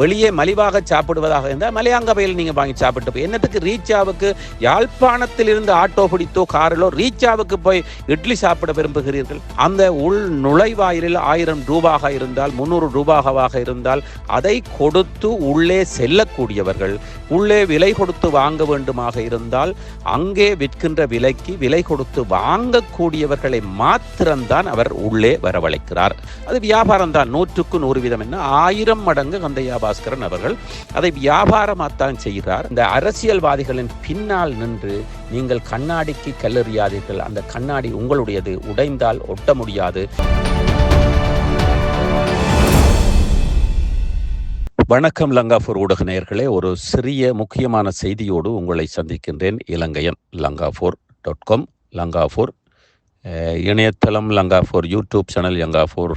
வெளியே மலிவாக சாப்பிடுவதாக இருந்தால் மலையாங்கவையில் நீங்கள் வாங்கி சாப்பிட்டு போய் என்னத்துக்கு ரீச்சாவுக்கு யாழ்ப்பாணத்தில் இருந்து ஆட்டோ பிடித்தோ காரிலோ ரீச்சாவுக்கு போய் இட்லி சாப்பிட விரும்புகிறீர்கள்? அந்த உள் நுழைவாயிலில் ஆயிரம் ரூபாக இருந்தால் முந்நூறு ரூபாகவாக இருந்தால் அதை கொடுத்து உள்ளே செல்லக்கூடியவர்கள் உள்ளே விலை கொடுத்து வாங்க வேண்டுமாக இருந்தால் அங்கே விற்கின்ற விலைக்கு விலை கொடுத்து வாங்கக்கூடியவர்களை மாத்திரம்தான் அவர் உள்ளே வரவழைக்கிறார். அது வியாபாரம் தான் நூற்றுக்கு நூறு வீதம் என்ன? ஆயிரம் மடங்கு கந்தையா பாஸ்கரன் அவர்கள். அதை வியாபாரமாகத்தான் செய்கிறார். இந்த அரசியல்வாதிகளின் பின்னால் நின்று நீங்கள் கண்ணாடிக்கு கல்லறியாதீர்கள். அந்த கண்ணாடி உங்களுடையது. உடைந்தால் ஒட்ட முடியாது. வணக்கம் லங்காபூர் ஊடக நேயர்களே. ஒரு சிறிய முக்கியமான செய்தியோடு உங்களை சந்திக்கின்றேன். இலங்கையன் லங்காபூர் டாட் காம். லங்காபூர் இணையதளம் Lankapur YouTube channel Lankapur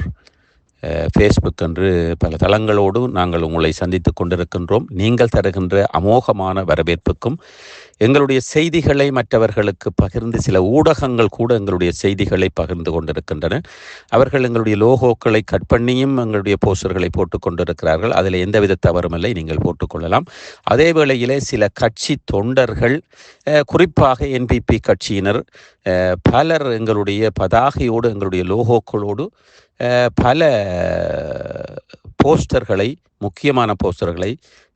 Facebook என்று பல தளங்களோடு நாங்கள் உங்களை சந்தித்து கொண்டிருக்கின்றோம். நீங்கள் தருகின்ற அமோகமான வரவேற்புக்கும் எங்களுடைய செய்திகளை மற்றவர்களுக்கு பகிர்ந்து சில ஊடகங்கள் கூட எங்களுடைய செய்திகளை பகிர்ந்து கொண்டிருக்கின்றன. அவர்கள் எங்களுடைய லோகோக்களை கட் பண்ணியும் எங்களுடைய போஸ்டர்களை போட்டுக் கொண்டிருக்கிறார்கள். அதில் எந்தவித தவறும் இல்லை. நீங்கள் போட்டுக்கொள்ளலாம் அதே வேளையிலே சில கட்சி தொண்டர்கள் குறிப்பாக என்பிபி கட்சியினர் பலர் எங்களுடைய பதாகையோடு எங்களுடைய லோகோக்களோடு பல போஸ்டர்களை முக்கியமான போஸ்டர்களை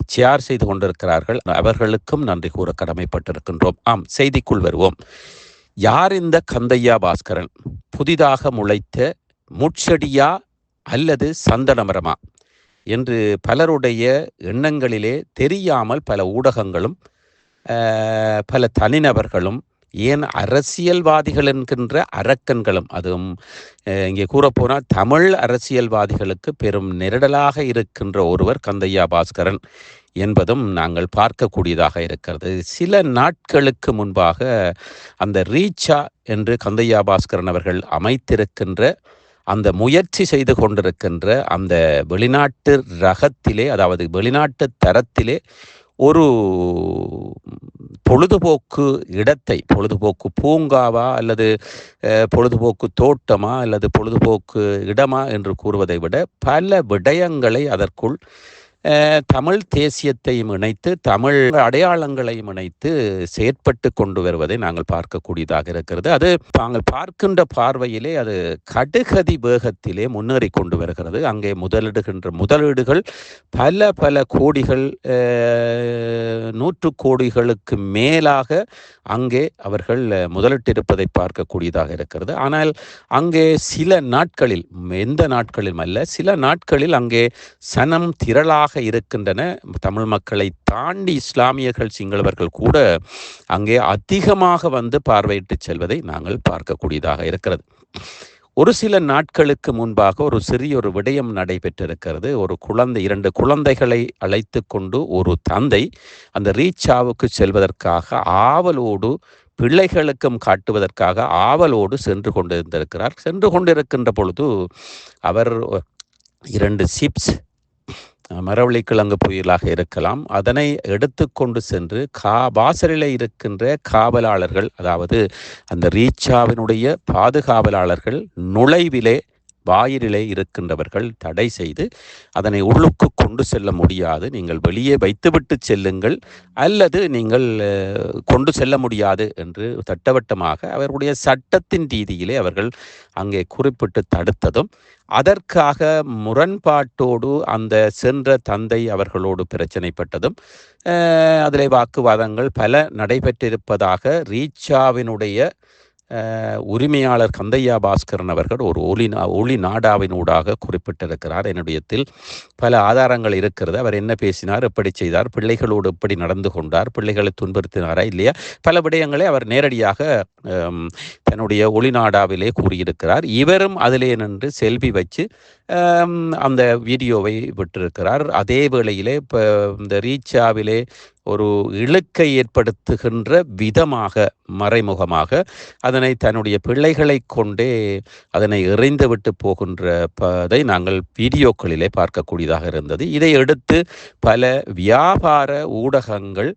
சேர் செய்து கொண்டிருக்கிறார்கள். அவர்களுக்கும் நன்றி கூற கடமைப்பட்டிருக்கின்றோம். ஆம் செய்திக்குள் வருவோம். யார் இந்த கந்தையா பாஸ்கரன்? புதிதாக முளைத்த முட்செடியா அல்லது சந்தனமரமா? என்று பலருடைய எண்ணங்களிலே தெரியாமல் பல ஊடகங்களும் பல தனிநபர்களும் ஏன் அரசியல்வாதிகள் என்கின்ற அரக்கன்களும் அதுவும் இங்கே கூறப்போனால் தமிழ் அரசியல்வாதிகளுக்கு பெரும் நெருடலாக இருக்கின்ற ஒருவர் கந்தையா பாஸ்கரன் என்பதும் நாங்கள் பார்க்கக்கூடியதாக இருக்கிறது. சில நாட்களுக்கு முன்பாக அந்த ரீச்சா என்று கந்தையா பாஸ்கரன் அவர்கள் அமைத்திருக்கின்ற அந்த முயற்சி செய்து கொண்டிருக்கின்ற அந்த வெளிநாட்டு ரகத்திலே அதாவது வெளிநாட்டு தரத்திலே ஒரு பொழுதுபோக்கு இடத்தை பொழுதுபோக்கு பூங்காவா அல்லது பொழுதுபோக்கு தோட்டமா அல்லது பொழுதுபோக்கு இடமா என்று கூறுவதை விட பல விடயங்களை அதற்குள் தமிழ் தேசியத்தையும் இணைத்து தமிழ் அடையாளங்களையும் இணைத்து செயற்பட்டு கொண்டு வருவதை நாங்கள் பார்க்கக்கூடியதாக இருக்கிறது. அது நாங்கள் பார்க்கின்ற பார்வையிலே அது கடுகதி வேகத்திலே முன்னேறி கொண்டு வருகிறது. அங்கே முதலிடுகின்ற முதலீடுகள் பல பல கோடிகள் நூற்று கோடிகளுக்கு மேலாக அங்கே அவர்கள் முதலிட்டிருப்பதை பார்க்கக்கூடியதாக இருக்கிறது. ஆனால் அங்கே சில நாட்களில் எந்த நாட்களிலும் அல்ல சில நாட்களில் அங்கே சனம் திரளாக இருக்கின்றன. தமிழ் மக்களை தாண்டி இஸ்லாமியர்கள் சிங்களவர்கள் கூட அங்கே அதிகமாக வந்து பார்வையிட்டு செல்வதை நாங்கள் பார்க்கக்கூடியதாக இருக்கிறது. ஒரு சில நாட்களுக்கு முன்பாக ஒரு சிறிய ஒரு விடயம் நடைபெற்றிருக்கிறது. ஒரு குழந்தை இரண்டு குழந்தைகளை அழைத்து கொண்டு ஒரு தந்தை அந்த ரீச்சாவுக்கு செல்வதற்காக ஆவலோடு பிள்ளைகளுக்கும் காட்டுவதற்காக ஆவலோடு சென்று கொண்டிருந்திருக்கிறார். சென்று கொண்டிருக்கின்ற பொழுது அவர் இரண்டு சிப்ஸ் மரவள்ளிக்கிழங்கு புயலாக இருக்கலாம். அதனை எடுத்துக்கொண்டு சென்று கா வாசலில் இருக்கின்ற காவலாளர்கள் அதாவது அந்த ரீச்சாவினுடைய பாதுகாவலாளர்கள் நுழைவிலே வாயிலே இருக்கின்றவர்கள் தடை செய்து அதனை உள்ளுக்கு கொண்டு செல்ல முடியாது. நீங்கள் வெளியே வைத்துவிட்டு செல்லுங்கள் அல்லது நீங்கள் கொண்டு செல்ல முடியாது என்று தட்டவட்டமாக அவர்களுடைய சட்டத்தின் ரீதியிலே அவர்கள் அங்கே குறிப்பிட்டு தடுத்ததும் அதற்காக முரண்பாட்டோடு அந்த சென்ற தந்தை அவர்களோடு பிரச்சனைப்பட்டதும் அதில் அதிலே வாக்குவாதங்கள் பல நடைபெற்றிருப்பதாக ரீச்சாவினுடைய உரிமையாளர் கந்தையா பாஸ்கரன் அவர்கள் ஒரு ஒளி நா- ஒளி நாடாவினூடாக குறிப்பிட்டிருக்கிறார். என்னுடையத்தில் பல ஆதாரங்கள் இருக்கிறது. அவர் என்ன பேசினார்? எப்படி செய்தார்? பிள்ளைகளோடு எப்படி நடந்து கொண்டார்? பிள்ளைகளை துன்புறுத்தினாரா? இல்லையா? பல விடயங்களை அவர் நேரடியாக தன்னுடைய ஒளிநாடாவிலே கூறியிருக்கிறார் இவரும் அதிலே நின்று செல்வி வச்சு அந்த வீடியோவை விட்டிருக்கிறார். அதே வேளையிலே இப்போ இந்த ரீச்சாவிலே ஒரு இழுக்கை ஏற்படுத்துகின்ற விதமாக மறைமுகமாக அதனை தன்னுடைய பிள்ளைகளை கொண்டே அதனை எறிந்துவிட்டு போகின்ற பதை நாங்கள் வீடியோக்களிலே பார்க்கக்கூடியதாக இருந்தது. இதை எடுத்து பல வியாபார ஊடகங்கள்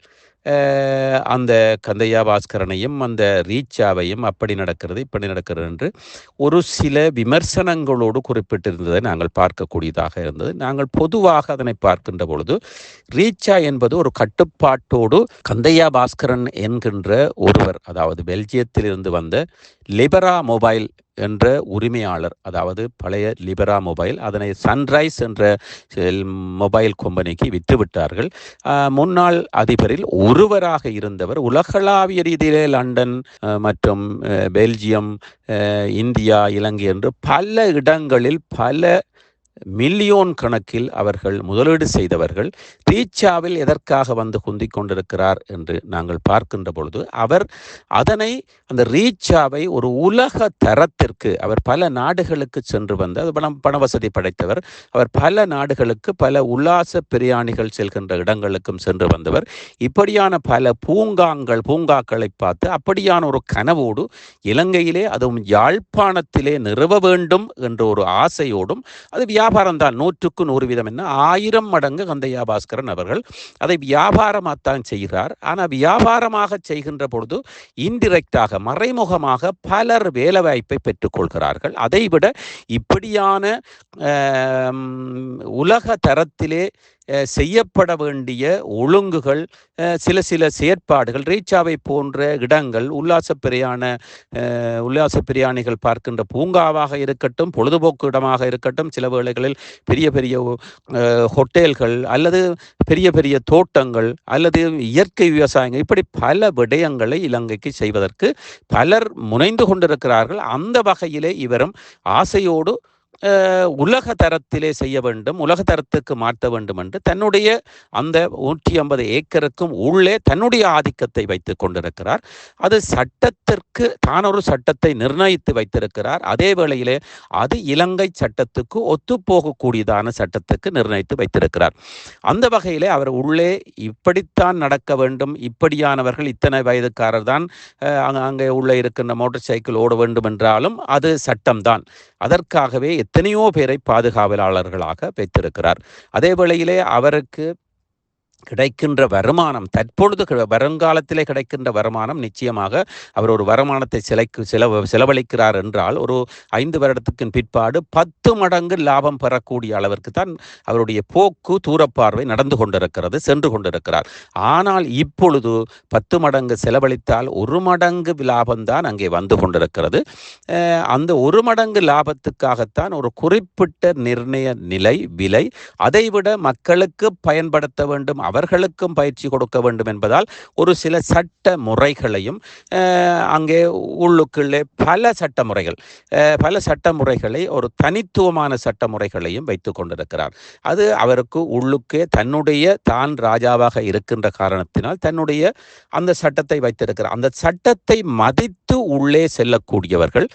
அந்த கந்தையா பாஸ்கரனையும் அந்த ரீச்சாவையும் அப்படி நடக்கிறது இப்படி நடக்கிறது என்று ஒரு சில விமர்சனங்களோடு குறிப்பிட்டிருந்ததை நாங்கள் பார்க்கக்கூடியதாக இருந்தது. நாங்கள் பொதுவாக அதனை பார்க்கின்ற பொழுது ரீச்சா என்பது ஒரு கட்டுப்பாட்டோடு கந்தையா பாஸ்கரன் என்கின்ற ஒருவர் அதாவது பெல்ஜியத்திலிருந்து வந்த லிபரா மொபைல் என்ற உரிமையாளர் அதாவது பழைய லிபரா மொபைல் அதனை சன்ரைஸ் என்ற செல் மொபைல் கம்பெனிக்கு விற்றுவிட்டார்கள் முன்னாள் அதிபரில் ஒருவராக இருந்தவர் உலகளாவிய ரீதியிலே லண்டன் மற்றும் பெல்ஜியம் இந்தியா இலங்கை என்று பல இடங்களில் பல மில்லியோன் கணக்கில் அவர்கள் முதலீடு செய்தவர்கள் ரீச்சாவில் எதற்காக வந்து குந்திக் கொண்டிருக்கிறார் என்று நாங்கள் பார்க்கின்ற பொழுது அவர் அதனை அந்த ரீச்சாவை ஒரு உலக தரத்திற்கு அவர் பல நாடுகளுக்கு சென்று வந்து அது பணம் பண வசதி படைத்தவர் அவர் பல நாடுகளுக்கு பல உல்லாச பிரயாணிகள் செல்கின்ற இடங்களுக்கும் சென்று வந்தவர். இப்படியான பல பூங்காங்கள் பூங்காக்களை பார்த்து அப்படியான ஒரு கனவோடு இலங்கையிலே அதுவும் யாழ்ப்பாணத்திலே நிறுவ வேண்டும் என்ற ஒரு ஆசையோடும் அது வியாபாரம் தான். நூற்றுக்கு நூறு வீதம் என்ன? ஆயிரம் மடங்கு கந்தையா பாஸ்கரன் அவர்கள் அதை வியாபாரமாகத்தான் செய்கிறார். ஆனால் வியாபாரமாக செய்கின்ற பொழுது இன்டிரெக்டாக மறைமுகமாக பலர் வேலைவாய்ப்பை பெற்றுக்கொள்கிறார்கள் அதைவிட இப்படியான உலக தரத்திலே செய்யப்பட வேண்டிய ஒழுங்குகள் சில சில செயற்பாடுகள் ரீச்சாவை போன்ற இடங்கள் உல்லாச பிரயாண அஹ், உல்லாச பிரயாணிகள் பார்க்கின்ற பூங்காவாக இருக்கட்டும் பொழுதுபோக்கு இடமாக இருக்கட்டும் சில வேளைகளில் பெரிய பெரிய ஹோட்டல்கள் அல்லது பெரிய பெரிய தோட்டங்கள் அல்லது இயற்கை விவசாயங்கள் இப்படி பல விடயங்களை இலங்கைக்கு செய்வதற்கு பலர் முனைந்து கொண்டிருக்கிறார்கள். அந்த வகையிலே இவரும் ஆசையோடு உலக தரத்திலே செய்ய வேண்டும் உலக தரத்துக்கு மாற்ற வேண்டும் என்று தன்னுடைய அந்த நூற்றி ஐம்பது ஏக்கருக்கும் உள்ளே தன்னுடைய ஆதிக்கத்தை வைத்து கொண்டிருக்கிறார். அது சட்டத்திற்கு தான் ஒரு சட்டத்தை நிர்ணயித்து வைத்திருக்கிறார். அதே வேளையிலே அது இலங்கை சட்டத்துக்கு ஒத்துப்போகக்கூடியதான சட்டத்துக்கு நிர்ணயித்து வைத்திருக்கிறார். அந்த வகையிலே அவர் உள்ளே இப்படித்தான் நடக்க வேண்டும் இப்படியானவர்கள் இத்தனை வயதுக்காரர் தான் அங்கே உள்ளே இருக்கின்ற மோட்டார் சைக்கிள் ஓட வேண்டும் என்றாலும் அது சட்டம்தான். அதற்காகவே எத்தனையோ பேரை பாதுகாவலாளர்களாக வைத்திருக்கிறார். அதே வேளையிலே அவருக்கு கிடைக்கின்ற வருமானம் தற்பொழுது வருங்காலத்திலே கிடைக்கின்ற வருமானம் நிச்சயமாக அவர் ஒரு வருமானத்தை சிலைக்கு செலவு செலவழிக்கிறார் என்றால் ஒரு ஐந்து வருடத்துக்கு பிற்பாடு பத்து மடங்கு லாபம் பெறக்கூடிய அளவிற்கு தான் அவருடைய போக்கு தூரப்பார்வை நடந்து கொண்டிருக்கிறது சென்று கொண்டிருக்கிறார். ஆனால் இப்பொழுது பத்து மடங்கு செலவழித்தால் ஒரு மடங்கு லாபம்தான் அங்கே வந்து கொண்டிருக்கிறது. அந்த ஒரு மடங்கு லாபத்துக்காகத்தான் ஒரு குறிப்பிட்ட நிர்ணய நிலை விலை அதைவிட மக்களுக்கு பயன்படுத்த வேண்டும் அவர்களுக்கும் பயிற்சி கொடுக்க வேண்டும் என்பதால் ஒரு சில சட்ட முறைகளையும் அங்கே உள்ளுக்குள்ளே பல சட்ட முறைகள் பல சட்ட முறைகளை ஒரு தனித்துவமான சட்ட முறைகளையும் வைத்து கொண்டிருக்கிறார். அது அவருக்கு உள்ளுக்கே தன்னுடைய தான் ராஜாவாக இருக்கின்ற காரணத்தினால் தன்னுடைய அந்த சட்டத்தை வைத்திருக்கிறார். அந்த சட்டத்தை மதித்து உள்ளே செல்லக்கூடியவர்கள்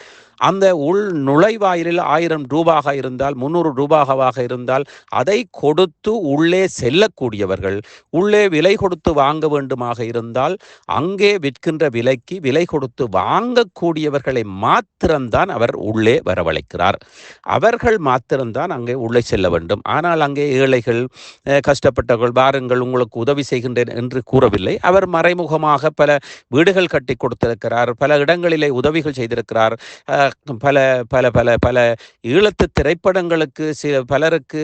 அந்த உள் நுழைவாயிலில் ஆயிரம் ரூபாக இருந்தால் முந்நூறு ரூபாகவாக இருந்தால் அதை கொடுத்து உள்ளே செல்லக்கூடியவர்கள் உள்ளே விலை கொடுத்து வாங்க வேண்டுமாக இருந்தால் அங்கே விற்கின்ற விலைக்கு விலை கொடுத்து வாங்கக்கூடியவர்களை மாத்திரம்தான் அவர் உள்ளே வரவழைக்கிறார். அவர்கள் மாத்திரம்தான் அங்கே உள்ளே செல்ல வேண்டும். ஆனால் அங்கே ஏழைகள் கஷ்டப்பட்டவர்கள் வாருங்கள் உங்களுக்கு உதவி செய்கின்றேன் என்று கூறவில்லை. அவர் மறைமுகமாக பல வீடுகள் கட்டி கொடுத்திருக்கிறார் பல இடங்களிலே உதவிகள் செய்திருக்கிறார். பல பல பல பல ஈழத்து திரைப்படங்களுக்கு சில பலருக்கு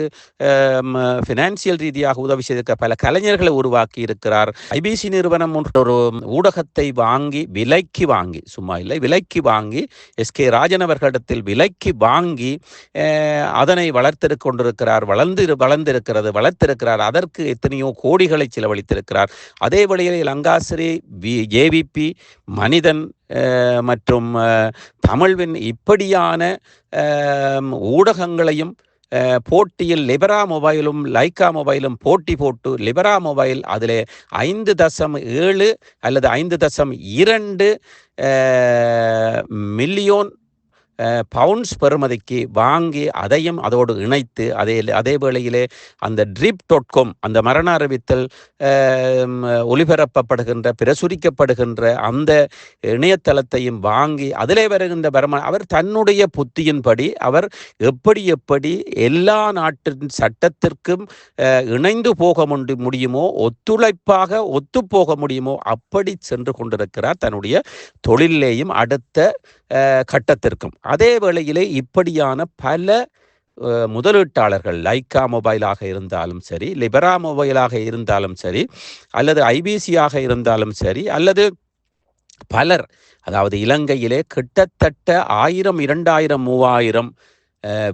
ஃபினான்சியல் ரீதியாக உதவி செய்திருக்க பல கலைஞர்களை உருவாக்கி இருக்கிறார். ஐபிசி நிறுவனம் ஒரு ஊடகத்தை வாங்கி விலைக்கு வாங்கி சும்மா இல்லை விலைக்கு வாங்கி எஸ்கே ராஜன் அவர்களிடத்தில் விலைக்கு வாங்கி அதனை வளர்த்திருக் கொண்டிருக்கிறார். வளர்ந்து வளர்ந்திருக்கிறது வளர்த்திருக்கிறார். அதற்கு எத்தனையோ கோடிகளை செலவழித்திருக்கிறார். அதே வழியில் லங்காசிரி ஏவிபி மனிதன் மற்றும் தமிழ்வின் இப்படியான ஊடகங்களையும் போட்டியில் லிபரா மொபைலும் லைக்கா மொபைலும் போட்டி போட்டு லிபரா மொபைல் அதில் ஐந்து தசம் ஏழு அல்லது ஐந்து தசம் இரண்டு மில்லியோன் பவுண்ட்ஸ் பெறுமதிக்கு வாங்கி அதையும் அதோடு இணைத்து அதே அதே வேளையிலே அந்த ட்ரிப் டாட் காம் அந்த மரண அறிவித்தல் ஒளிபரப்பப்படுகின்ற பிரசுரிக்கப்படுகின்ற அந்த இணையதளத்தையும் வாங்கி அதிலே வருகின்ற வருமானம் அவர் தன்னுடைய புத்தியின்படி அவர் எப்படி எப்படி எல்லா நாட்டின் சட்டத்திற்கும் இணைந்து போக முடியுமோ ஒத்துழைப்பாக ஒத்துப்போக முடியுமோ அப்படி சென்று கொண்டிருக்கிறார் தன்னுடைய தொழிலேயும் அடுத்த கட்டத்திற்கும். அதே வேளையிலே இப்படியான பல முதலீட்டாளர்கள் லைக்கா மொபைலாக இருந்தாலும் சரி லிபரா மொபைலாக இருந்தாலும் சரி அல்லது ஐபிசியாக இருந்தாலும் சரி அல்லது பலர் அதாவது இலங்கையிலே கிட்டத்தட்ட ஆயிரம் இரண்டாயிரம் மூவாயிரம்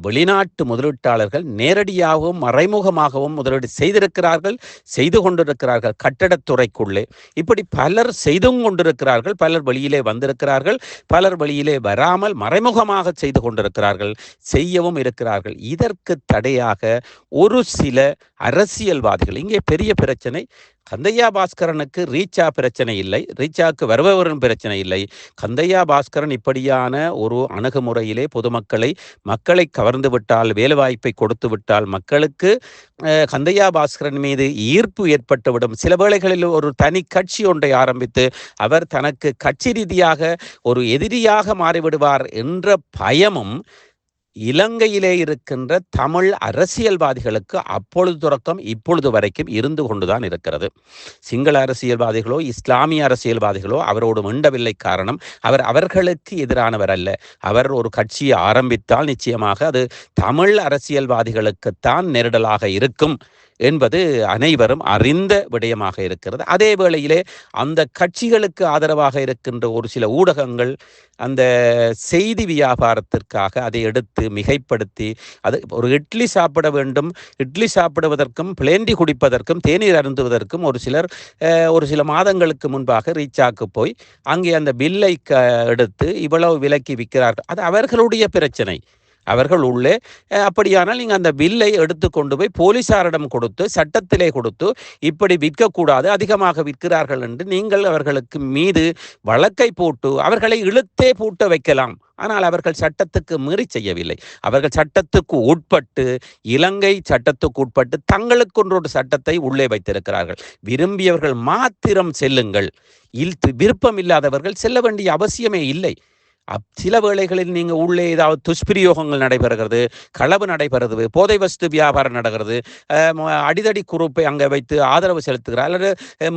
வெளிநாட்டு முதலீட்டாளர்கள் நேரடியாகவும் மறைமுகமாகவும் முதலீடு செய்திருக்கிறார்கள் செய்து கொண்டிருக்கிறார்கள் கட்டடத்துறைக்குள்ளே. இப்படி பலர் செய்தும் கொண்டிருக்கிறார்கள் பலர் வெளியிலே வந்திருக்கிறார்கள் பலர் வெளியிலே வராமல் மறைமுகமாக செய்து கொண்டிருக்கிறார்கள் செய்யவும் இருக்கிறார்கள். இதற்கு தடையாக ஒரு சில அரசியல்வாதிகள் இங்கே பெரிய பிரச்சனை கந்தையா பாஸ்கரனுக்கு ரீச்சா பிரச்சனை இல்லை. ரீச்சாவுக்கு வருபவரின் பிரச்சனை இல்லை. கந்தையா பாஸ்கரன் இப்படியான ஒரு அணுகுமுறையிலே பொதுமக்களை மக்களை கவர்ந்து விட்டால் வேலைவாய்ப்பை கொடுத்து விட்டால் மக்களுக்கு கந்தையா பாஸ்கரன் மீது ஈர்ப்பு ஏற்பட்டுவிடும். சில வேளைகளில் ஒரு தனி கட்சி ஒன்றை ஆரம்பித்து அவர் தனக்கு கட்சி ரீதியாக ஒரு எதிரியாக மாறிவிடுவார் என்ற பயமும் இலங்கையிலே இருக்கின்ற தமிழ் அரசியல்வாதிகளுக்கு அப்பொழுது தொடக்கம் இப்பொழுது வரைக்கும் இருந்து கொண்டுதான் இருக்கிறது. சிங்கள அரசியல்வாதிகளோ இஸ்லாமிய அரசியல்வாதிகளோ அவரோடு மிண்டவில்லை காரணம் அவர் அவர்களுக்கு எதிரானவர் அல்ல. அவர் ஒரு கட்சியை ஆரம்பித்தால் நிச்சயமாக அது தமிழ் அரசியல்வாதிகளுக்குத்தான் நெருடலாக இருக்கும். என்பது அனைவரும் அறிந்த விடயமாக இருக்கிறது. அதே வேளையிலே அந்த கட்சிகளுக்கு ஆதரவாக இருக்கின்ற ஒரு சில ஊடகங்கள் அந்த செய்தி வியாபாரத்திற்காக அதை எடுத்து மிகைப்படுத்தி அது ஒரு இட்லி சாப்பிட வேண்டும் இட்லி சாப்பிடுவதற்கும் பிளேண்டி குடிப்பதற்கும் தேநீர் அருந்துவதற்கும் ஒரு சிலர் ஒரு சில மாதங்களுக்கு முன்பாக ரீச்சாக்கு போய் அங்கே அந்த பில்லை க எடுத்து இவ்வளவு விலைக்கு விற்கிறார்கள். அது அவர்களுடைய பிரச்சனை. அவர்கள் உள்ளே அப்படியானால் நீங்கள் அந்த பில்லை எடுத்து கொண்டு போய் போலீசாரிடம் கொடுத்து சட்டத்திலே கொடுத்து இப்படி விற்கக்கூடாது அதிகமாக விற்கிறார்கள் என்று நீங்கள் அவர்களுக்கு மீது வழக்கை போட்டு அவர்களை இழுத்தே பூட்ட வைக்கலாம். ஆனால் அவர்கள் சட்டத்துக்கு மீறி செய்யவில்லை. அவர்கள் சட்டத்துக்கு உட்பட்டு இலங்கை சட்டத்துக்கு உட்பட்டு தங்களுக்கொன்றொரு சட்டத்தை உள்ளே வைத்திருக்கிறார்கள். விரும்பியவர்கள் மாத்திரம் செல்லுங்கள். இல் விருப்பம் இல்லாதவர்கள் செல்ல வேண்டிய அவசியமே இல்லை. அப் சில வேளைகளில் நீங்கள் உள்ளே ஏதாவது துஷ்பிரயோகங்கள் நடைபெறுகிறது களவு நடைபெறுகிறது போதை வஸ்து வியாபாரம் நடக்கிறது அடிதடி குறுப்பை அங்கே வைத்து ஆதரவு செலுத்துகிறார் அல்லது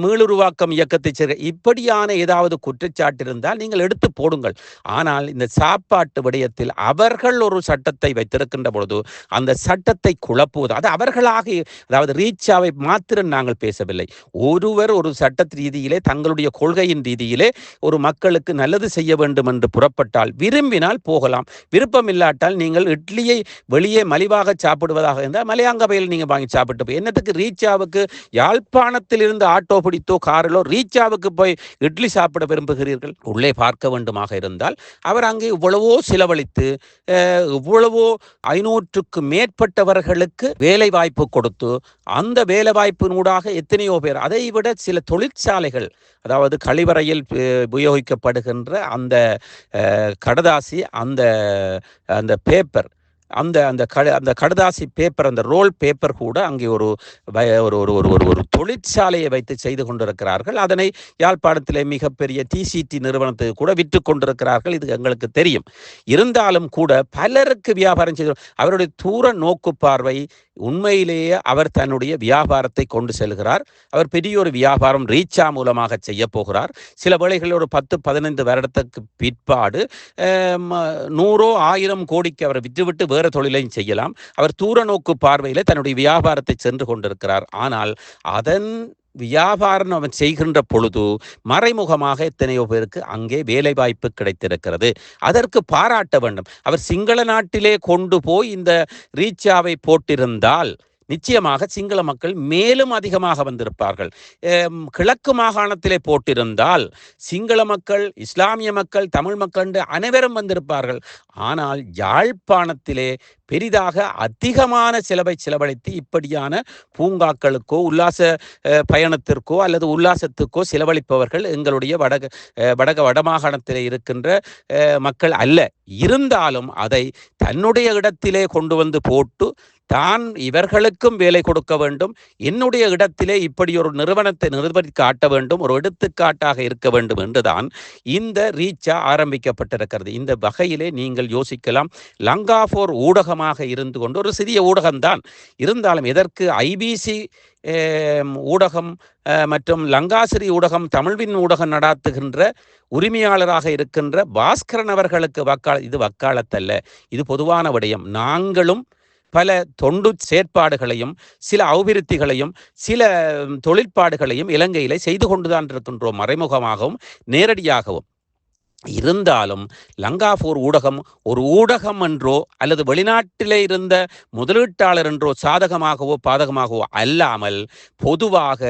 மீளுருவாக்கம் இயக்கத்தை சேர்க்க இப்படியான ஏதாவது குற்றச்சாட்டு இருந்தால் நீங்கள் எடுத்து போடுங்கள். ஆனால் இந்த சாப்பாட்டு விடயத்தில் அவர்கள் ஒரு சட்டத்தை வைத்திருக்கின்ற பொழுது அந்த சட்டத்தை குழப்புவது அது அவர்களாக அதாவது ரீச்சாவை மாத்திரம் நாங்கள் பேசவில்லை. ஒருவர் ஒரு சட்ட ரீதியிலே தங்களுடைய கொள்கையின் ரீதியிலே ஒரு மக்களுக்கு நல்லது செய்ய வேண்டும் என்று புறப்ப ஏற்பட்டால் விரும்பினால் போகலாம். விருப்பம் இல்லாட்டால் நீங்கள் இட்லியை வெளியே மலிவாக சாப்பிடுவதாக இருந்தால் மலையாங்கபையில் நீங்கள் வாங்கி சாப்பிட்டு போய் என்னத்துக்கு ரீச்சாவுக்கு யாழ்ப்பாணத்தில் இருந்து ஆட்டோ பிடித்தோ காரிலோ ரீச்சாவுக்கு போய் இட்லி சாப்பிட விரும்புகிறீர்கள்? உள்ளே பார்க்க வேண்டுமாக இருந்தால் அவர் அங்கே இவ்வளவோ செலவழித்து இவ்வளவோ ஐநூற்றுக்கு மேற்பட்டவர்களுக்கு வேலை வாய்ப்பு கொடுத்து அந்த வேலை வாய்ப்பினூடாக எத்தனையோ பேர் அதை விட சில தொழிற்சாலைகள் அதாவது கழிவறையில் உபயோகிக்கப்படுகின்ற அந்த கடதாசி அந்த அந்த பேப்பர் அந்த அந்த க அந்த கடுதாசி பேப்பர் அந்த ரோல் பேப்பர் கூட அங்கே ஒரு ஒரு ஒரு ஒரு ஒரு ஒரு தொழிற்சாலையை வைத்து செய்து கொண்டிருக்கிறார்கள். அதனை யாழ்ப்பாணத்திலே மிகப்பெரிய டிசிடி நிறுவனத்துக்கு கூட விற்று கொண்டிருக்கிறார்கள். இது எங்களுக்கு தெரியும். இருந்தாலும் கூட பலருக்கு வியாபாரம் செய்து அவருடைய தூர நோக்கு பார்வை உண்மையிலேயே அவர் தன்னுடைய வியாபாரத்தை கொண்டு செல்கிறார். அவர் பெரிய ஒரு வியாபாரம் ரீச்சா மூலமாக செய்ய போகிறார். சில வேளைகளில் ஒரு பத்து பதினைந்து வருடத்துக்கு பிற்பாடு நூறோ ஆயிரம் கோடிக்கு அவர் விற்றுவிட்டு வேறு தொழிலையும் செய்யலாம். அவர் தூர நோக்கு பார்வையில் தன்னுடைய வியாபாரத்தை சென்று கொண்டிருக்கிறார். ஆனால் அதன் வியாபாரம் அவன் செய்கின்ற பொழுது மறைமுகமாக எத்தனையோ பேருக்கு அங்கே வேலை வாய்ப்பு கிடைத்திருக்கிறது. அதற்கு பாராட்ட வேண்டும். அவர் சிங்கள நாட்டிலே கொண்டு போய் இந்த ரீச்சாவை போட்டிருந்தால் நிச்சயமாக சிங்கள மக்கள் மேலும் அதிகமாக வந்திருப்பார்கள். கிழக்கு மாகாணத்திலே போட்டிருந்தால் சிங்கள மக்கள் இஸ்லாமிய மக்கள் தமிழ் மக்கள் அனைவரும் வந்திருப்பார்கள். ஆனால் யாழ்ப்பாணத்திலே பெரிதாக அதிகமான செலவை செலவழித்து இப்படியான பூங்காக்களுக்கோ உல்லாச பயணத்திற்கோ அல்லது உல்லாசத்துக்கோ செலவழிப்பவர்கள் எங்களுடைய வடக வடக வடமாகாணத்தில் இருக்கின்ற மக்கள் அல்ல. இருந்தாலும் அதை தன்னுடைய இடத்திலே கொண்டு வந்து போட்டு தான் இவர்களுக்கும் வேலை கொடுக்க வேண்டும். என்னுடைய இடத்திலே இப்படி ஒரு நிறுவனத்தை நிறுவனத்தை காட்ட வேண்டும். ஒரு எடுத்துக்காட்டாக இருக்க வேண்டும் என்றுதான் இந்த ரீச்சா ஆரம்பிக்கப்பட்டிருக்கிறது. இந்த வகையிலே நீங்கள் யோசிக்கலாம். லங்காஃபோர் ஊடகமாக இருந்து கொண்டு ஒரு சிறிய ஊடகம்தான். இருந்தாலும் எதற்கு ஐபிசி ஊடகம் மற்றும் லங்காசிரி ஊடகம் தமிழ்வின் ஊடகம் நடாத்துகின்ற உரிமையாளராக இருக்கின்ற பாஸ்கரன் அவர்களுக்கு வக்கால இது வக்காலத்தல்ல. இது பொதுவான விடயம். நாங்களும் பல தொண்டு செயற்பாடுகளையும் சில அபிவிருத்திகளையும் சில தொழிற்பாடுகளையும் இலங்கையிலே செய்து கொண்டுதான் இருக்கின்றோம். மறைமுகமாகவும் நேரடியாகவும். இருந்தாலும் லங்காபூர் ஊடகம் ஒரு ஊடகம் என்றோ அல்லது வெளிநாட்டிலே இருந்த முதலீட்டாளர் என்றோ சாதகமாகவோ பாதகமாகவோ அல்லாமல் பொதுவாக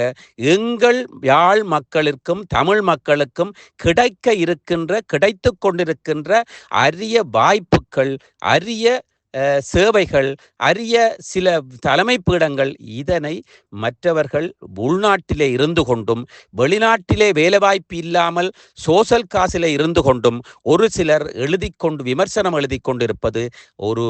எங்கள் யாழ் மக்களுக்கும் தமிழ் மக்களுக்கும் கிடைக்க இருக்கின்ற கிடைத்து கொண்டிருக்கின்ற அரிய வாய்ப்புகள் அரிய சேவைகள் அரிய சில தலைமை பீடங்கள் இதனை மற்றவர்கள் உள்நாட்டிலே இருந்து கொண்டும் வெளிநாட்டிலே வேலைவாய்ப்பு இல்லாமல் சோசல் காசிலே இருந்து கொண்டும் ஒரு சிலர் எழுதி கொண்டு விமர்சனம் எழுதி கொண்டிருப்பது ஒரு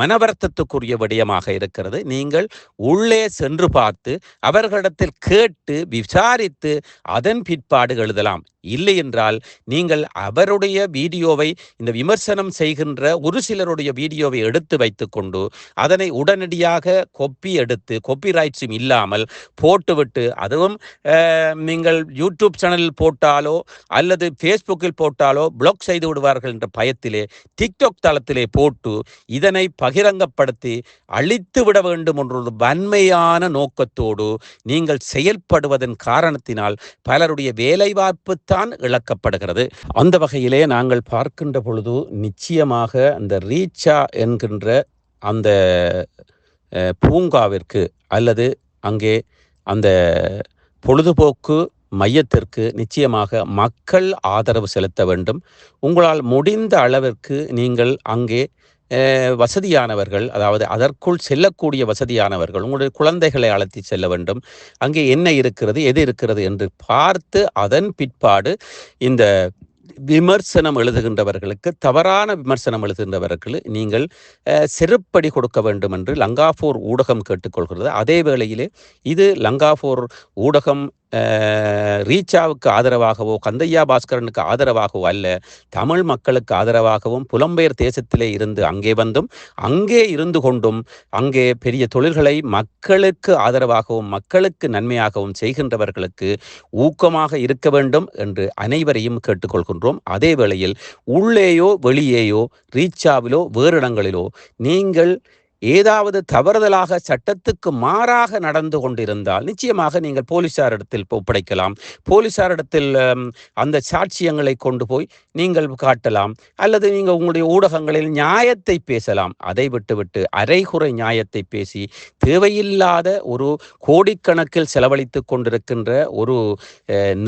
மனவர்த்தத்துக்குரிய விடயமாக இருக்கிறது. நீங்கள் உள்ளே சென்று பார்த்து அவர்களிடத்தில் கேட்டு விசாரித்து அதன் பிற்பாடு எழுதலாம். இல்லை என்றால் நீங்கள் அவருடைய வீடியோவை இந்த விமர்சனம் செய்கின்ற ஒரு சிலருடைய வீடியோவை எடுத்து வைத்துக்கொண்டு அதனை உடனடியாக கொப்பி எடுத்து கொப்பி ரைட்ஸும் இல்லாமல் போட்டுவிட்டு அதுவும் நீங்கள் யூடியூப் சேனலில் போட்டாலோ அல்லது ஃபேஸ்புக்கில் போட்டாலோ பிளாக் செய்து விடுவார்கள் என்ற பயத்திலே டிக்டாக் தளத்திலே போட்டு இதனை பகிரங்கப்படுத்தி அழித்து விட வேண்டும் என்ற ஒரு வன்மையான நோக்கத்தோடு நீங்கள் செயல்படுவதன் காரணத்தினால் பலருடைய வேலைவாய்ப்பு தான் இழக்கப்படுகிறது. அந்த வகையிலே நாங்கள் பார்க்கின்ற பொழுது நிச்சயமாக அந்த ரீச்சா என்கின்ற அந்த பூங்காவிற்கு அல்லது அங்கே அந்த பொழுதுபோக்கு மையத்திற்கு நிச்சயமாக மக்கள் ஆதரவு செலுத்த வேண்டும். உங்களால் முடிந்த அளவிற்கு நீங்கள் அங்கே வசதியானவர்கள் அதாவது அதற்குள் செல்லக்கூடிய வசதியானவர்கள் உங்களுடைய குழந்தைகளை அழைத்து செல்ல வேண்டும். அங்கே என்ன இருக்கிறது எது இருக்கிறது என்று பார்த்து அதன் பிற்பாடு இந்த விமர்சனம் எழுதுகின்றவர்களுக்கு தவறான விமர்சனம் எழுதுகின்றவர்கள் நீங்கள் செருப்படி கொடுக்க வேண்டும் என்று லங்காபூர் ஊடகம் கேட்டுக்கொள்கிறது அதே வேளையிலே இது லங்காபூர் ஊடகம் ரீச்சாவுக்கு ஆதரவாகவோ கந்தையா பாஸ்கரனுக்கு ஆதரவாகவோ அல்ல தமிழ் மக்களுக்கு ஆதரவாகவும் புலம்பெயர் தேசத்திலே இருந்து அங்கே வந்தும் அங்கே இருந்து கொண்டும் அங்கே பெரிய தொழில்களை மக்களுக்கு ஆதரவாகவும் மக்களுக்கு நன்மையாகவும் செய்கின்றவர்களுக்கு ஊக்கமாக இருக்க வேண்டும் என்று அனைவரையும் கேட்டுக்கொள்கின்றோம். அதே வேளையில் உள்ளேயோ வெளியேயோ ரீச்சாவிலோ வேறு இடங்களிலோ நீங்கள் ஏதாவது தவறுதலாக சட்டத்துக்கு மாறாக நடந்து கொண்டிருந்தால் நிச்சயமாக நீங்கள் போலீசாரிடத்தில் ஒப்படைக்கலாம் போலீசாரிடத்தில் அந்த சாட்சியங்களை கொண்டு போய் நீங்கள் காட்டலாம். அல்லது நீங்கள் உங்களுடைய ஊடகங்களில் நியாயத்தை பேசலாம். அதை விட்டுவிட்டு அரைகுறை நியாயத்தை பேசி தேவையில்லாத ஒரு கோடிக்கணக்கில் செலவழித்து கொண்டிருக்கின்ற ஒரு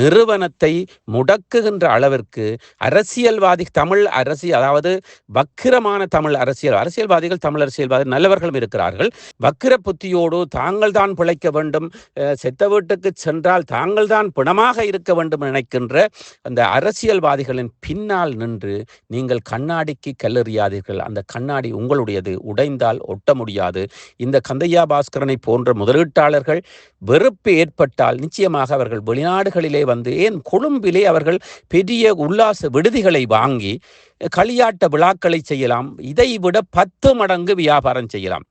நிறுவனத்தை முடக்குகின்ற அளவிற்கு அரசியல்வாதி தமிழ் அரசியல் அதாவது வக்கிரமான தமிழ் அரசியல் அரசியல்வாதிகள் தமிழ் அரசியல்வாதி நல்ல நல்லவர்களும் இருக்கிறார்கள். வக்கிர புத்தியோடு தாங்கள் தான் பிழைக்க வேண்டும். செத்த வீட்டுக்கு சென்றால் தாங்கள் தான் பிணமாக இருக்க வேண்டும் நினைக்கின்ற அந்த அரசியல்வாதிகளின் பின்னால் நின்று நீங்கள் கண்ணாடிக்கு கல்லெறியாதீர்கள் அந்த கண்ணாடி உங்களுடையது. உடைந்தால் ஒட்ட முடியாது. இந்த கந்தையா பாஸ்கரனை போன்ற முதலீட்டாளர்கள் வெறுப்பு ஏற்பட்டால் நிச்சயமாக அவர்கள் வெளிநாடுகளிலே வந்து ஏன் கொழும்பிலே அவர்கள் பெரிய உல்லாச விடுதிகளை வாங்கி களியாட்ட விழாக்களை செய்யலாம். இதை விட பத்து மடங்கு வியாபாரம் செய்யலாம்.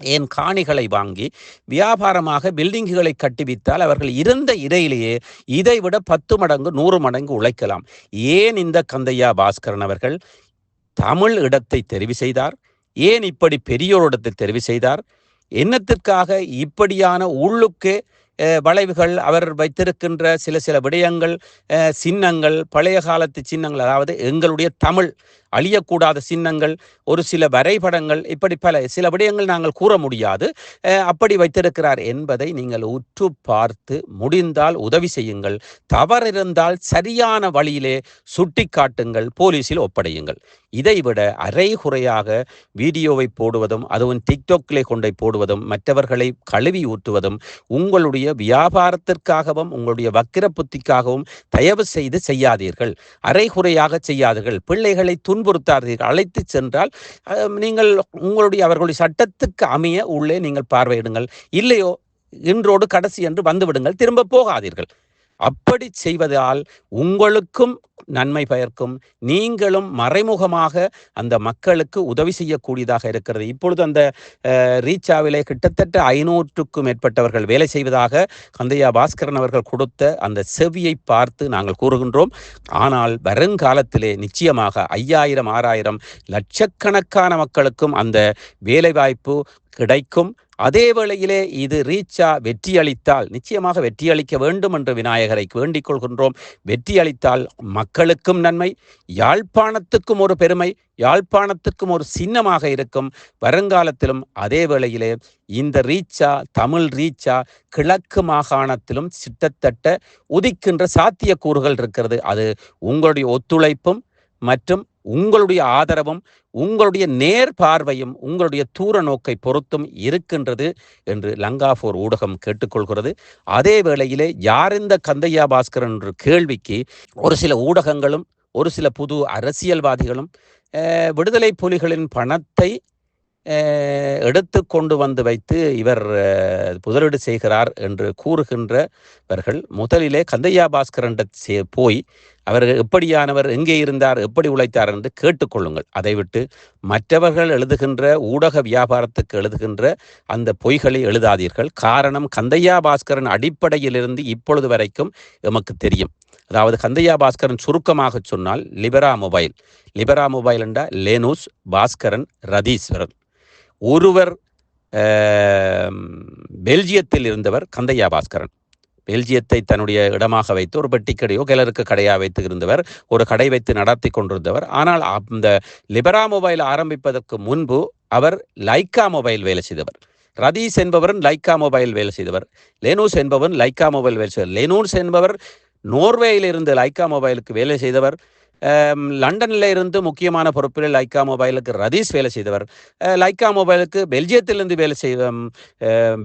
ஏன் காணிகளை வாங்கி வியாபாரமாக பில்டிங்குகளை கட்டிவித்தால் அவர்கள் இருந்த இடையிலேயே இதை விட பத்து மடங்கு நூறு மடங்கு உழைக்கலாம். ஏன் இந்த கந்தையா பாஸ்கரன் அவர்கள் தமிழ் இடத்தை தெரிவு செய்தார்? ஏன் இப்படி பெரியோரிடத்தை தெரிவு செய்தார்? என்னத்திற்காக இப்படியான உள்ளுக்கே வளைவுகள் அவர் வைத்திருக்கின்ற சில சில விடயங்கள் சின்னங்கள் பழைய காலத்து சின்னங்கள் அதாவது எங்களுடைய தமிழ் அழியக்கூடாத சின்னங்கள் ஒரு சில வரைபடங்கள் இப்படி பல சில விடயங்கள் நாங்கள் கூற முடியாது. அப்படி வைத்திருக்கிறார் என்பதை நீங்கள் உற்று பார்த்து முடிந்தால் உதவி செய்யுங்கள். தவறிருந்தால் சரியான வழியிலே சுட்டி காட்டுங்கள் போலீஸில் ஒப்படையுங்கள். இதைவிட அரைகுறையாக வீடியோவை போடுவதும் அதுவும் டிக்டாக்கிலே கொண்டை போடுவதும் மற்றவர்களை கழுவி ஊற்றுவதும் உங்களுடைய வியாபாரத்திற்காகவும் உங்களுடைய வக்கிர புத்திக்காகவும் தயவு செய்து செய்யாதீர்கள். அரைகுறையாக செய்யாதீர்கள். பிள்ளைகளை துன்புறுத்தாதீர்கள். அழைத்து சென்றால் நீங்கள் உங்களுடைய அவர்களுடைய சட்டத்துக்கு அமைய உள்ளே நீங்கள் பார்வையிடுங்கள். இல்லையோ இன்றோடு கடைசி என்று வந்துவிடுங்கள் திரும்ப போகாதீர்கள். அப்படி செய்வதால் உங்களுக்கும் நன்மை பயர்க்கும் நீங்களும் மறைமுகமாக அந்த மக்களுக்கு உதவி செய்யக்கூடியதாக இருக்கிறது. இப்பொழுது அந்த ரீச்சாவிலே கிட்டத்தட்ட ஐநூற்றுக்கும் மேற்பட்டவர்கள் வேலை செய்வதாக கந்தையா பாஸ்கரன் அவர்கள் கொடுத்த அந்த செவியை பார்த்து நாங்கள் கூறுகின்றோம். ஆனால் வருங்காலத்திலே நிச்சயமாக ஐயாயிரம் ஆறாயிரம் லட்சக்கணக்கான மக்களுக்கும் அந்த வேலைவாய்ப்பு கிடைக்கும். அதே வேளையிலே இது ரீச்சா வெற்றியளித்தால் நிச்சயமாக வெற்றியளிக்க வேண்டும் என்று விநாயகரை வேண்டிக் கொள்கின்றோம். வெற்றியளித்தால் மக்களுக்கும் நன்மை யாழ்ப்பாணத்துக்கும் ஒரு பெருமை யாழ்ப்பாணத்துக்கும் ஒரு சின்னமாக இருக்கும். வருங்காலத்திலும் அதே வேளையிலே இந்த ரீச்சா தமிழ் ரீச்சா கிழக்கு மாகாணத்திலும் சிட்டத்தட்ட உதிக்கின்ற சாத்தியக்கூறுகள் இருக்கிறது. அது உங்களுடைய ஒத்துழைப்பும் மற்றும் உங்களுடைய ஆதரவும் உங்களுடைய நேர் பார்வையும் உங்களுடைய தூர நோக்கை பொறுத்தும் இருக்கின்றது என்று லங்காஃபோர் ஊடகம் கேட்டுக்கொள்கிறது. அதே வேளையிலே யார் இந்த கந்தையா பாஸ்கரன் என்ற கேள்விக்கு ஒரு சில ஊடகங்களும் ஒரு சில புது அரசியல்வாதிகளும் விடுதலை புலிகளின் பணத்தை எடுத்து கொண்டு வந்து வைத்து இவர் முதலீடு செய்கிறார் என்று கூறுகின்றவர்கள். முதலிலே கந்தையா பாஸ்கரன் போய் அவர் எப்படியானவர் எங்கே இருந்தார் எப்படி உழைத்தார் என்று கேட்டுக்கொள்ளுங்கள். அதை விட்டு மற்றவர்கள் எழுதுகின்ற ஊடக வியாபாரத்துக்கு எழுதுகின்ற அந்த பொய்களை எழுதாதீர்கள். காரணம் கந்தையா பாஸ்கரன் அடிப்படையிலிருந்து இப்பொழுது வரைக்கும் எமக்கு தெரியும். அதாவது கந்தையா பாஸ்கரன் சுருக்கமாக சொன்னால் லிபரா மொபைல். லிபரா மொபைல் என்றால் லேனூஸ் பாஸ்கரன் ரதீஸ்வரன் ஒருவர் பெல்ஜியத்தில் இருந்தவர் கந்தையா பாஸ்கரன். பெல்ஜியத்தை தன்னுடைய இடமாக வைத்து ஒரு பெட்டிக்கடையோ கிளருக்கு கடையாக வைத்து இருந்தவர் ஒரு கடை வைத்து நடத்தி கொண்டிருந்தவர். ஆனால் அந்த லிபரா மொபைல் ஆரம்பிப்பதற்கு முன்பு அவர் லைக்கா மொபைல் வேலை செய்தவர். ரதீஸ் என்பவரும் லைக்கா மொபைல் வேலை செய்தவர். லெனூஸ் என்பவன் லைக்கா மொபைல் வேலை செய்தவர். லெனூஸ் என்பவர் நோர்வேயில் இருந்து லைக்கா மொபைலுக்கு வேலை செய்தவர். லண்டனில் இருந்து முக்கியமான பொறுப்பில் லைக்கா மொபைலுக்கு ரதீஸ் வேலை செய்தவர். லைக்கா மொபைலுக்கு பெல்ஜியத்திலிருந்து வேலை செய்த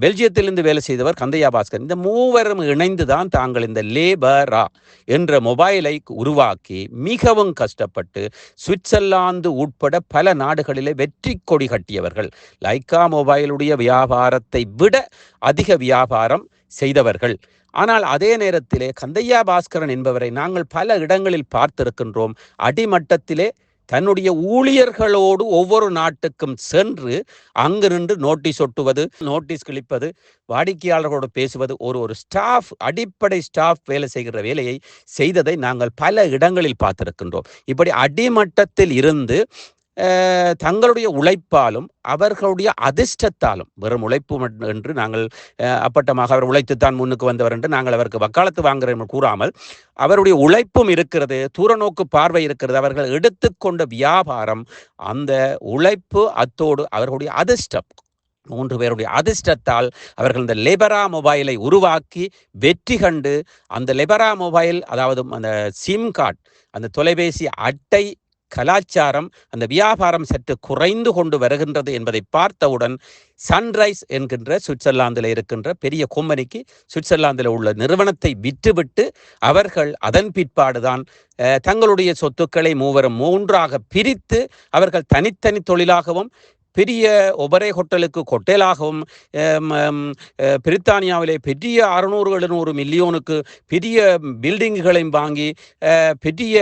பெல்ஜியத்திலிருந்து வேலை செய்தவர் கந்தையா பாஸ்கர். இந்த மூவரும் இணைந்து தான் தாங்கள் இந்த லேபரா என்ற மொபைலை உருவாக்கி மிகவும் கஷ்டப்பட்டு சுவிட்சர்லாந்து உட்பட பல நாடுகளிலே வெற்றி கொடி கட்டியவர்கள். லைக்கா மொபைலுடைய வியாபாரத்தை விட அதிக வியாபாரம் செய்தவர்கள். ஆனால் அதே நேரத்திலே கந்தையா பாஸ்கரன் என்பவரை நாங்கள் பல இடங்களில் பார்த்திருக்கின்றோம். அடிமட்டத்திலே தன்னுடைய ஊழியர்களோடு ஒவ்வொரு நாட்டுக்கும் சென்று அங்கு நின்று நோட்டீஸ் ஒட்டுவது நோட்டீஸ் கிழிப்பது வாடிக்கையாளர்களோடு பேசுவது ஒரு ஒரு ஸ்டாஃப் அடிப்படை ஸ்டாஃப் வேலை செய்கிற வேலையை செய்ததை நாங்கள் பல இடங்களில் பார்த்திருக்கின்றோம். இப்படி அடிமட்டத்தில் இருந்து தங்களுடைய உழைப்பாலும் அவர்களுடைய அதிர்ஷ்டத்தாலும் வெறும் உழைப்பு என்று நாங்கள் அப்பட்டமாக அவர் உழைத்துத்தான் முன்னுக்கு வந்தவர் என்று நாங்கள் அவருக்கு வக்காலத்து வாங்குகிறோம் கூறாமல் அவருடைய உழைப்பும் இருக்கிறது தூரநோக்கு பார்வை இருக்கிறது. அவர்கள் எடுத்துக்கொண்ட வியாபாரம் அந்த உழைப்பு அத்தோடு அவர்களுடைய அதிர்ஷ்டம் மூன்று பேருடைய அதிர்ஷ்டத்தால் அவர்கள் இந்த லெபரா மொபைலை உருவாக்கி வெற்றி கண்டு அந்த லெபரா மொபைல் அதாவது அந்த சிம் கார்டு அந்த தொலைபேசி அட்டை கலாச்சாரம் அந்த வியாபாரம் சற்று குறைந்து கொண்டு வருகின்றது என்பதை பார்த்தவுடன் சன்ரைஸ் என்கின்ற சுவிட்சர்லாந்தில் இருக்கின்ற பெரிய கொம்பனிக்கு சுவிட்சர்லாந்தில் உள்ள நிறுவனத்தை விற்றுவிட்டு அவர்கள் அதன் பிற்பாடுதான் தங்களுடைய சொத்துக்களை மூவரும் மூன்றாக பிரித்து அவர்கள் தனித்தனி தொழிலாகவும் பெரிய ஒபரே ஹோட்டலுக்கு கொட்டேலாகவும் பிரித்தானியாவிலே பெரிய அறுநூறு எழுநூறு மில்லியோனுக்கு பெரிய பில்டிங்குகளையும் வாங்கி பெரிய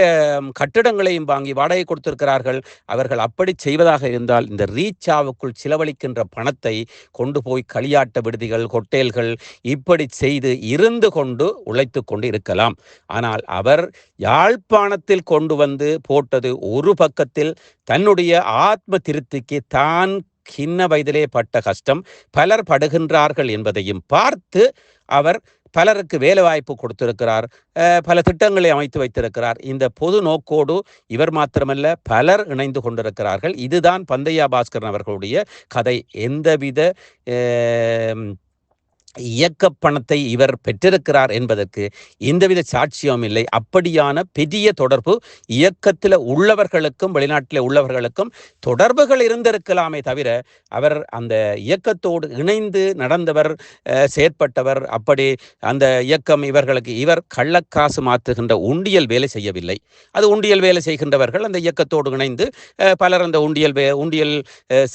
கட்டிடங்களையும் வாங்கி வாடகை கொடுத்திருக்கிறார்கள். அவர்கள் அப்படி செய்வதாக இருந்தால் இந்த ரீச்சாவுக்குள் செலவழிக்கின்ற பணத்தை கொண்டு போய் களியாட்ட விடுதிகள் ஹோட்டல்கள் இப்படி செய்து இருந்து கொண்டு உழைத்து கொண்டு இருக்கலாம். ஆனால் அவர் யாழ்ப்பாணத்தில் கொண்டு வந்து போட்டது ஒரு பக்கத்தில் தன்னுடைய ஆத்ம திருப்திக்கு தான் கிண்ண வயதிலே பட்ட கஷ்டம். பலர் படுகின்றார்கள் என்பதையும் பார்த்து அவர் பலருக்கு வேலைவாய்ப்பு கொடுத்திருக்கிறார். பல திட்டங்களை அமைத்து வைத்திருக்கிறார். இந்த பொது நோக்கோடு இவர் மாத்திரமல்ல பலர் இணைந்து கொண்டிருக்கிறார்கள். இதுதான் பந்தையா பாஸ்கரன் அவர்களுடைய கதை. எந்தவித இயக்க பணத்தை இவர் பெற்றிருக்கிறார் என்பதற்கு எந்தவித சாட்சியமும் இல்லை. அப்படியான பெரிய தொடர்பு இயக்கத்தில் உள்ளவர்களுக்கும் வெளிநாட்டில் உள்ளவர்களுக்கும் தொடர்புகள் இருந்திருக்கலாமே தவிர அவர் அந்த இயக்கத்தோடு இணைந்து நடந்தவர் செயற்பட்டவர் அப்படி அந்த இயக்கம் இவர்களுக்கு இவர் கள்ளக்காசு மாற்றுகின்ற உண்டியல் வேலை செய்யவில்லை. அது உண்டியல் வேலை செய்கின்றவர்கள் அந்த இயக்கத்தோடு இணைந்து பலர் அந்த உண்டியல் வே உண்டியல்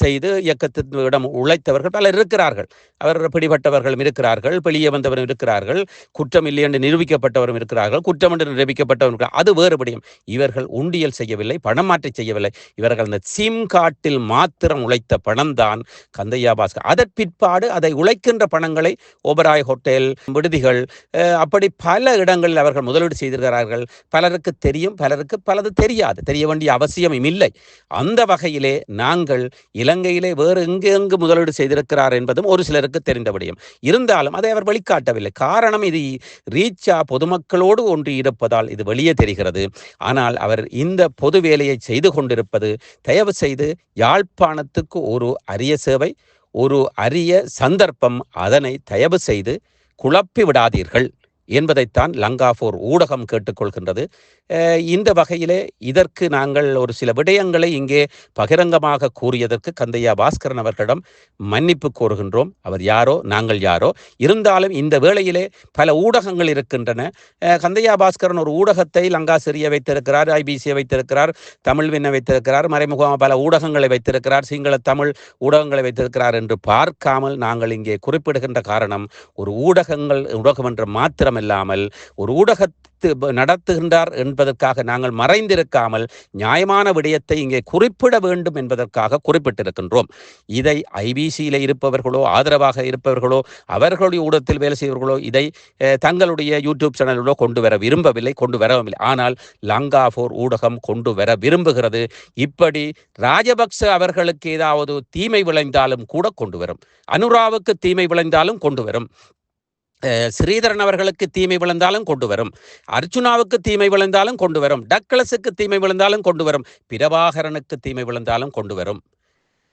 செய்து இயக்கத்திடம் உழைத்தவர்கள் பலர் இருக்கிறார்கள். அவர் பிடிபட்டவர்களும் இருக்கிறார்கள் வெளியே வந்தவரும் இருக்கிறார்கள் குற்றம் இல்லை என்று நிரூபிக்கப்பட்டவரும் இருக்கிறார்கள் குற்றம் என்று நிரூபிக்கப்பட்டவரும் அது வேறுபடியும் இவர்கள் உண்டியல் செய்யவில்லை பணம் மாற்றி செய்யவில்லை. இவர்கள் அந்த சிம் காட்டில் மாத்திரம் உழைத்த பணம் தான் கந்தையா பாஸ்கர். அதன் பிற்பாடு அதை உழைக்கின்ற பணங்களை ஓபராய் ஹோட்டல் விடுதிகள் அஹ், அப்படி பல இடங்களில் அவர்கள் முதலீடு செய்திருக்கிறார்கள். பலருக்கு தெரியும் பலருக்கு பலது தெரியாது. தெரிய வேண்டிய அவசியமும் இல்லை. அந்த வகையிலே நாங்கள் இலங்கையிலே வேறு எங்கு எங்கு முதலீடு செய்திருக்கிறார் என்பதும் ஒரு சிலருக்கு தெரிந்தபடியும். இருந்தாலும் அதை அவர் வெளிக்காட்டவில்லை காரணம் இது ரீச்சா பொதுமக்களோடு ஒன்று இருப்பதால் இது வெளியே தெரிகிறது. ஆனால் அவர் இந்த பொது வேலையை செய்து கொண்டிருப்பது தயவு செய்து யாழ்ப்பாணத்துக்கு ஒரு அரிய சேவை ஒரு அரிய சந்தர்ப்பம் அதனை தயவு செய்து குழப்பி விடாதீர்கள் என்பதைத்தான் லங்காபோர் ஊடகம் கேட்டுக்கொள்கின்றது. இந்த வகையிலே இதற்கு நாங்கள் ஒரு சில விடயங்களை இங்கே பகிரங்கமாக கூறியதற்கு கந்தையா பாஸ்கரன் அவர்களிடம் மன்னிப்பு கோருகின்றோம். அவர் யாரோ நாங்கள் யாரோ. இருந்தாலும் இந்த வேளையிலே பல ஊடகங்கள் இருக்கின்றன. கந்தையா பாஸ்கரன் ஒரு ஊடகத்தை லங்கா சிறிய வைத்திருக்கிறார் ஐபிசியை வைத்திருக்கிறார் தமிழ் விண்ண வைத்திருக்கிறார் மறைமுகமாக பல ஊடகங்களை வைத்திருக்கிறார் சிங்கள தமிழ் ஊடகங்களை வைத்திருக்கிறார் என்று பார்க்காமல் நாங்கள் இங்கே குறிப்பிடுகின்ற காரணம் ஒரு ஊடகங்கள் ஊடகம் என்று மாத்திரமில்லாமல் ஒரு ஊடகத்து நடத்துகின்றார் என்று என்பதற்காக நாங்கள் மறைந்திருக்காமல் நியாயமான விடயத்தை இங்கே குறிப்பிட வேண்டும் என்பதற்காக குறிப்பிட்டிருக்கின்றோம். இதை ஐபிசியில் இருப்பவர்களோ ஆதரவாக இருப்பவர்களோ அவர்களுடைய ஊடகத்தில் வேலை செய்வர்களோ இதை தங்களுடைய யூடியூப் சேனலிலோ கொண்டு வர விரும்பவில்லை கொண்டு வரவும் இல்லை ஆனால் லங்கா போர் ஊடகம் கொண்டு வர விரும்புகிறது. இப்படி ராஜபக்ச அவர்களுக்கு ஏதாவது தீமை விளைந்தாலும் கூட கொண்டு வரும். அனுராவுக்கு தீமை விளைந்தாலும் கொண்டு வரும். ஸ்ரீதரன் அவர்களுக்கு தீமை விழுந்தாலும் கொண்டு வரும். அர்ஜுனாவுக்கு தீமை விழுந்தாலும் கொண்டு வரும். டக்ளஸுக்கு தீமை விழுந்தாலும் கொண்டு வரும். பிரபாகரனுக்கு தீமை விழுந்தாலும் கொண்டு வரும்.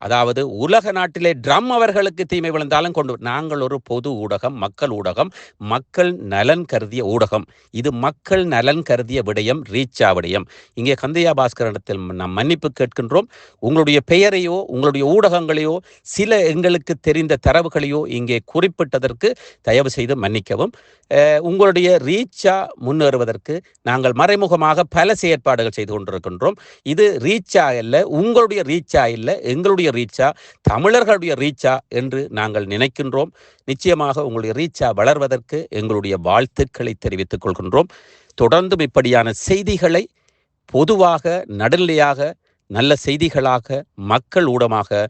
அதாவது உலக நாட்டிலே ட்ரம் அவர்களுக்கு தீமை விழுந்தாலும் கொண்டு நாங்கள் ஒரு பொது ஊடகம் மக்கள் ஊடகம். மக்கள் நலன் கருதிய ஊடகம். இது மக்கள் நலன் கருதிய விடயம் ரீச்சா விடயம். இங்கே கந்தையா பாஸ்கரனிடத்தில் நாம் மன்னிப்பு கேட்கின்றோம். உங்களுடைய பெயரையோ உங்களுடைய ஊடகங்களையோ சில எங்களுக்கு தெரிந்த தரவுகளையோ இங்கே குறிப்பிட்டதற்கு தயவு செய்து மன்னிக்கவும் உங்களுடைய ரீச்சா முன்னேறுவதற்கு நாங்கள் மறைமுகமாக பல செயற்பாடுகள் செய்து கொண்டிருக்கின்றோம். இது ரீச்சா இல்லை உங்களுடைய ரீச்சா இல்லை எங்களுடைய ரீச்சா தமிழர்களுடைய ரீச்சா என்று நாங்கள் நினைக்கின்றோம். நிச்சயமாக உங்களுடைய ரீச்சா வளர்வதற்கு எங்களுடைய வாழ்த்துக்களை தெரிவித்துக் கொள்கின்றோம். தொடர்ந்தும் இப்படியான செய்திகளை பொதுவாக நடுநிலையாக நல்ல செய்திகளாக மக்கள் ஊடமாக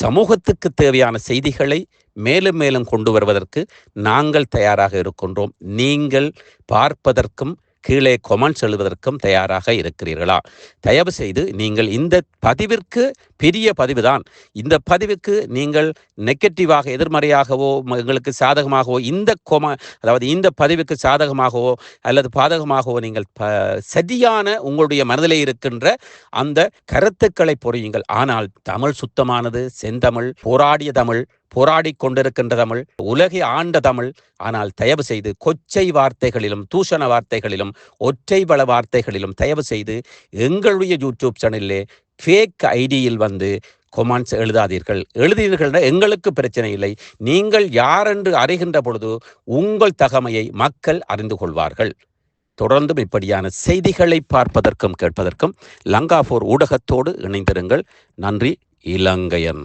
சமூகத்துக்கு தேவையான செய்திகளை மேலும் மேலும் கொண்டு வருவதற்கு நாங்கள் தயாராக இருக்கின்றோம். நீங்கள் பார்ப்பதற்கும் கீழே கொமெண்ட்ஸ் எழுவதற்கும் தயாராக இருக்கிறீர்களா? தயவு செய்து நீங்கள் இந்த பதிவிற்கு பெரிய பதிவு தான் இந்த பதிவுக்கு நீங்கள் நெகட்டிவாக எதிர்மறையாகவோ எங்களுக்கு சாதகமாகவோ இந்த கொம அதாவது இந்த பதிவுக்கு சாதகமாகவோ அல்லது பாதகமாகவோ நீங்கள் ப சரியான உங்களுடைய மனதிலே இருக்கின்ற அந்த கருத்துக்களை பொறியுங்கள். ஆனால் தமிழ் சுத்தமானது செந்தமிழ் போராடிய தமிழ் போராடிக் கொண்டிருக்கின்ற தமிழ் உலகை ஆண்ட தமிழ். ஆனால் தயவு செய்து கொச்சை வார்த்தைகளிலும் தூஷண வார்த்தைகளிலும் ஒற்றை பல வார்த்தைகளிலும் தயவு செய்து எங்களுடைய யூடியூப் சேனலிலே ஃபேக் ஐடியில் வந்து கொமான்ஸ் எழுதாதீர்கள். எழுதினீர்கள் எங்களுக்கு பிரச்சனை இல்லை. நீங்கள் யாரென்று அறிகின்ற பொழுது உங்கள் தகமையை மக்கள் அறிந்து கொள்வார்கள். தொடர்ந்தும் இப்படியான செய்திகளை பார்ப்பதற்கும் கேட்பதற்கும் லங்காபோர் ஊடகத்தோடு இணைந்திருங்கள். நன்றி இலங்கையன்.